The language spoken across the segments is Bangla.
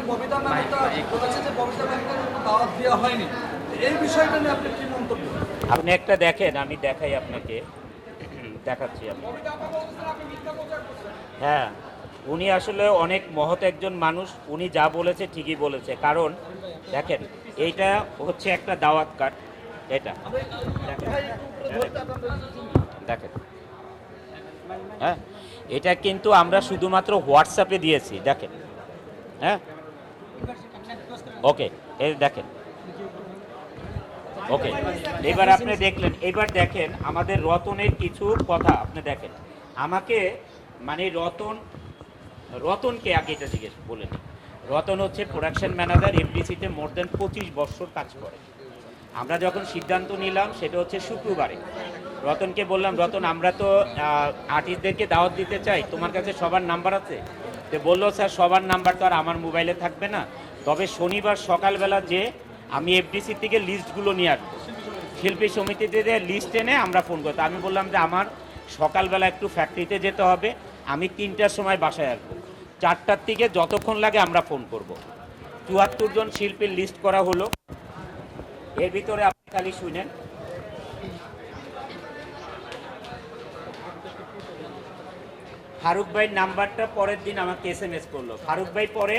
এখন ববিতা ম্যামটা বলেছে যে ববিতা ম্যামকে দাওয়াত দেওয়া হয়নি। এই বিষয়টা নিয়ে আপনি কি মন্তব্য আপনি একটা দেখেন আমি দেখাই আপনাকে। দেখাচ্ছি আমি। হ্যাঁ উনি আসলে অনেক মহৎ একজন মানুষ উনি যা বলেছে ঠিকই বলেছে। কারণ দেখেন এইটা হচ্ছে একটা দাওয়াত কার্ড। এটা। দেখেন। হ্যাঁ এটা কিন্তু আমরা শুধুমাত্র হোয়াটসঅ্যাপে দিয়েছি দেখেন। হ্যাঁ ওকে এই দেখেন। ওকে এবার আপনি দেখলেন, এবার দেখেন আমাদের রতনের কিছু কথা আপনি দেখেন। আমাকে মানে রতন, রতনকে আগে এটা জিজ্ঞেস, বলে নিই। রতন হচ্ছে প্রোডাকশন ম্যানেজার এফডিসিতে মোর দেন পঁচিশ বছর কাজ করে। আমরা যখন সিদ্ধান্ত নিলাম, সেটা হচ্ছে শুক্রবারে। রতনকে বললাম, রতন, আমরা তো আর্টিস্টদেরকে দাওয়াত দিতে চাই। তোমার কাছে সবার নাম্বার আছে? তো বলল, স্যার, সবার নাম্বার তো আর আমার মোবাইলে থাকবে না। তবে শনিবার সকালবেলা যে আমি এফডিসি থেকে লিস্টগুলো নিয়ে আসব। শিল্পী সমিতিতে যে লিস্ট এনে আমরা ফোন করতো আমি বললাম যে, আমার সকালবেলা একটু ফ্যাক্টরিতে যেতে হবে। আমি তিনটার সময় বাসায় আসব। চারটার থেকে যতক্ষণ লাগে আমরা ফোন করব। চুয়াত্তর জন শিল্পীর লিস্ট করা হলো। এর ভিতরে আপনি খালি শুনেন। ফারুক ভাইয়ের নাম্বারটা পরের দিন আমাকে এস এম এস করল। ফারুক ভাই পরে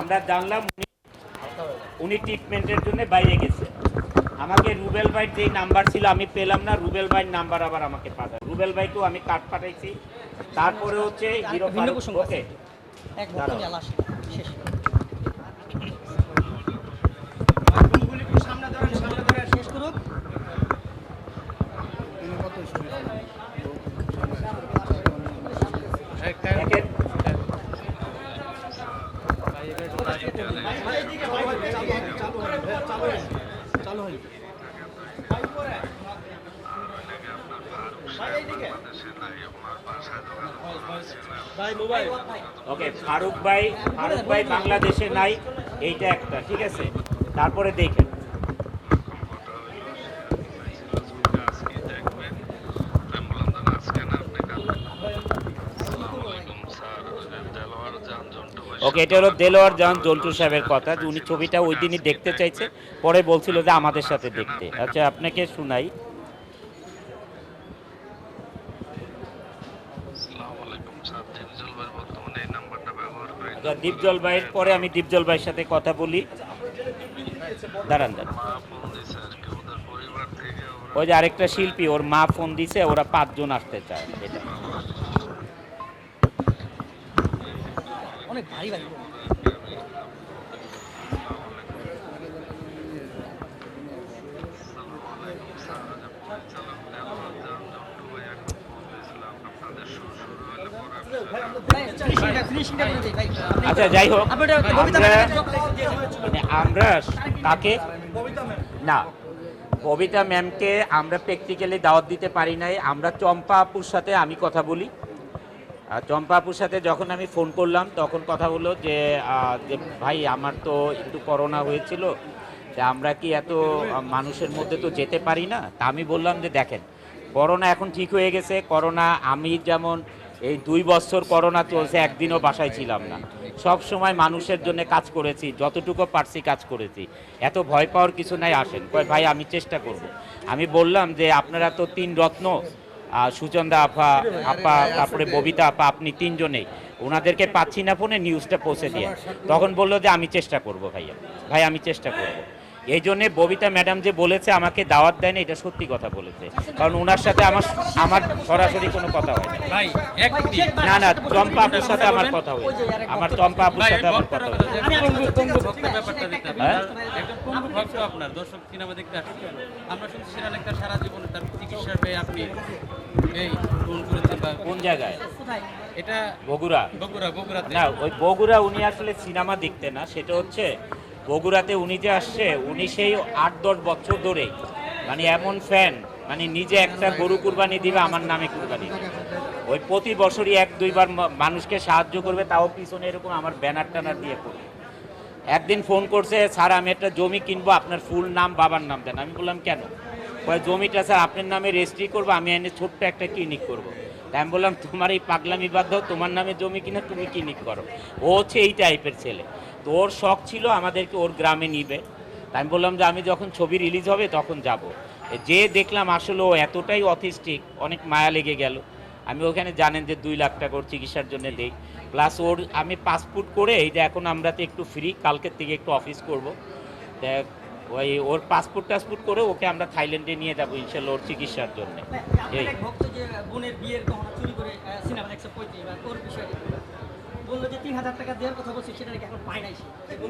আমরা জানলাম উনি উনি ট্রিটমেন্টের জন্য বাইরে গেছে। আমাকে রুবেল ভাইয়ের যেই নাম্বার ছিল আমি পেলাম না রুবেল ভাইয়ের নাম্বার আবার আমাকে পাঠায় রুবেল ভাইকেও আমি কার্ড পাঠাইছি। তারপরে হচ্ছে হিরো ওকে ওকে ফারুক ভাই ফারুক ভাই বাংলাদেশে নাই এইটা একটা ঠিক আছে? তারপরে দেখেন। ওকে এটা হলো দেলোয়ার জাহান জন্টু সাহেবের কথা যে উনি ছবিটা ওই দিনই দেখতে চাইছে পরে বলছিল যে আমাদের সাথে দেখতে। আচ্ছা আপনাকে শুনাই। দীপজল ভাইয়ের পরে আমি দীপজল ভাইয়ের সাথে কথা বলি। দাঁড়ান দাঁড়ান। ওই যে আরেকটা শিল্পী ওর মা ফোন দিছে ওরা পাঁচজন আসতে চায়। এটা। অনেক ভারী ভারী আচ্ছা যাই হোক কবিতা আমরা মানে আমরা ববিতা না ববিতা ম্যামকে আমরা প্র্যাকটিক্যালি দাওয়াত দিতে পারি নাই। আমরা চম্পা আপুর সাথে আমি কথা বলি। আর চম্পা আপুর সাথে যখন আমি ফোন করলাম, তখন কথা হলো যে ভাই, আমার তো একটু করোনা হয়েছিল, তা আমরা কি এত মানুষের মধ্যে তো যেতে পারি না? তা আমি বললাম যে, দেখেন করোনা এখন ঠিক হয়ে গেছে। করোনা আমি যেমন এই দুই বছর করোনা চলছে, একদিনও বাসায় ছিলাম না। সব সময় মানুষের জন্য কাজ করেছি, যতটুকু পারছি কাজ করেছি। এত ভয় পাওয়ার কিছু নাই, আসেন। ভাই, আমি চেষ্টা করব। আমি বললাম যে, আপনারা তো তিন রত্ন সুচন্দা আপা আপা তারপরে ববিতা আপা আপনি তিনজনেই। ওনাদেরকে পাচ্ছি না ফোনে নিউজটা পৌঁছে দিয়ে। তখন বলল যে আমি চেষ্টা করব ভাইয়া। ভাই আমি চেষ্টা করব। এই জন্যে ববিতা ম্যাডাম যে বলেছে আমাকে দাওয়াত দেয়নি এটা সত্যি কথা বলেছে। কারণ ওনার সাথে আমার আমার সরাসরি কোনো কথা হয় না। না না চম্পা আপুর সাথে আমার কথা হয়েছে আমার চম্পা আপুর সাথে আমার কথা হয়েছে হ্যাঁ? আপনার দর্শক সিনেমা দেখতে আসছে। আমরা শুনছি একটা সারা জীবনে তার চিকিৎসা পেয়ে আপনি এই ফোন করেছেন বা কোন জায়গায়? এটা বগুড়া। বগুড়া বগুড়াতে। না ওই বগুড়া উনি আসলে সিনেমা দেখতে না সেটা হচ্ছে বগুড়াতে উনি যে আসছে উনি সেই আট দশ বছর ধরে মানে এমন ফ্যান মানে নিজে একটা গরু কুরবানি দিবে আমার নামে কুরবানি ওই প্রতি বছরই এক দুইবার মানুষকে সাহায্য করবে তাও পিছনে এরকম আমার ব্যানার টানার দিয়ে করবে একদিন ফোন করছে, স্যার, আমি একটা জমি কিনবো, আপনার ফুল নাম, বাবার নাম দেন। আমি বললাম, কেন? জমিটা, স্যার, আপনার নামে রেজিস্ট্রি করব, আমি এনে ছোট্ট একটা ক্লিনিক করব। তাই আমি বললাম, তোমার এই পাগলামি বাদ দাও, তোমার নামে জমি কিনে, তুমি ক্লিনিক করো। ও হচ্ছে এই টাইপের ছেলে। তো ওর শখ ছিল আমাদেরকে ওর গ্রামে নিবে। তাই আমি বললাম যে, আমি যখন ছবি রিলিজ হবে, তখন যাব। যে দেখলাম, আসলে ও এতটাই অথিস্টিক অনেক মায়া লেগে গেল। আমি ওখানে জানেন যে, দুই লাখ টাকা ওর চিকিৎসার জন্য দেই। প্লাস ওর আমি পাসপোর্ট করে এই যে এখন আমরা তো একটু ফ্রি কালকের থেকে একটু অফিস করব। দেখ ওই ওর পাসপোর্ট টাসপোর্ট করে ওকে আমরা থাইল্যান্ডে নিয়ে যাব ইনশাল্লাহ ওর চিকিৎসার জন্য। আপনার এই।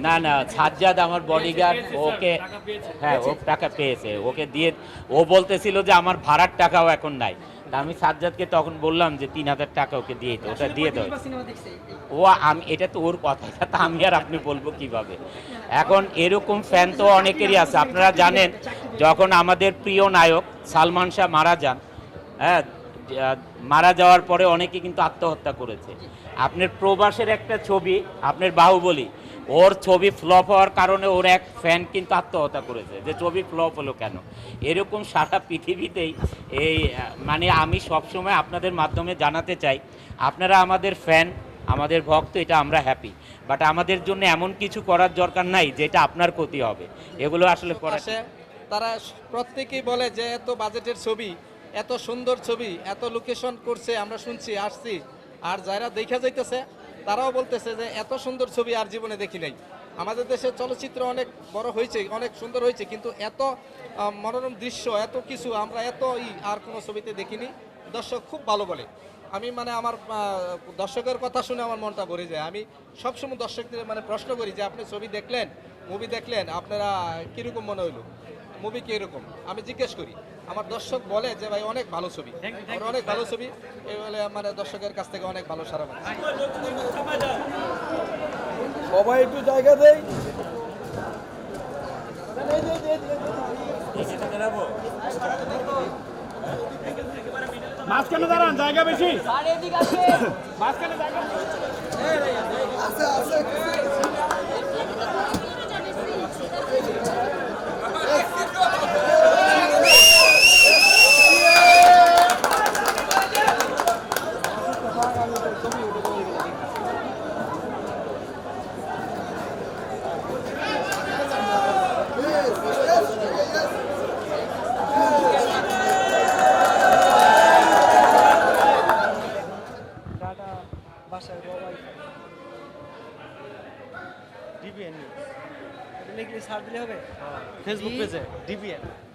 না না সাজ্জাদ আমার বডিগার্ড ওকে হ্যাঁ ও টাকা পেয়েছে ওকে দিয়ে ও বলতেছিল যে আমার ভাড়ার টাকাও এখন নাই। তা আমি সাজ্জাদকে তখন বললাম যে তিন হাজার টাকা ওকে দিয়ে দিতে ওটা দিয়ে দাও। এই- ও আমি এটা তো ওর কথা এটা তো আমি আর আপনি বলব কীভাবে? এখন এরকম ফ্যান তো অনেকেরই আছে আপনারা জানেন যখন আমাদের প্রিয় নায়ক সালমান শাহ মারা যান হ্যাঁ মারা যাওয়ার পরে অনেকে কিন্তু আত্মহত্যা করেছে। আপনার প্রবাসের একটা ছবি, আপনার বাহুবলী, ওর ছবি ফ্লপ হওয়ার কারণে ওর এক ফ্যান কিন্তু আত্মহত্যা করেছে। যে ছবি ফ্লপ হলো কেন? এরকম সারা পৃথিবীতেই এই মানে আমি সবসময় আপনাদের মাধ্যমে জানাতে চাই, আপনারা আমাদের ফ্যান আমাদের ভক্ত, এটা আমরা হ্যাপি বাট আমাদের জন্য এমন কিছু করার দরকার নাই, যেটা আপনার ক্ষতি হবে। এগুলো আসলে করা তারা প্রত্যেকেই বলে যে, এত বাজেটের ছবি এত সুন্দর ছবি, এত লোকেশন করছে, আমরা শুনছি, আসছি। আর যারা দেখা যাইতেছে, তারাও বলতেছে যে এত সুন্দর ছবি আর জীবনে দেখি নাই। আমাদের দেশে চলচ্চিত্র অনেক বড় হয়েছে, অনেক সুন্দর হয়েছে, কিন্তু এত মনোরম দৃশ্য, এত কিছু আমরা এত আর কোনো ছবিতে দেখিনি। দর্শক খুব ভালো বলে। আমি মানে আমার দর্শকের কথা শুনে আমার মনটা ভরে যায়। আমি সবসময় দর্শকদের মানে প্রশ্ন করি যে, আপনি ছবি দেখলেন? মুভি দেখলেন? আপনারা কীরকম মনে হইল? মুভি কীরকম আমি জিজ্ঞেস করি। আমার দর্শক বলে যে ভাই অনেক ভালো ছবি। আমার অনেক ভালো ছবি। এই বলে মানে দর্শকের কাছ থেকে অনেক ভালো সারা পাচ্ছি। সবাই একটু জায়গা দেয় মাঝখানে দাঁড়ান জায়গা বেশি। টাটা বাসায় বাবাই ডিবিএন লিখলে সার দিলে হবে ফেসবুক পেজে আচ্ছা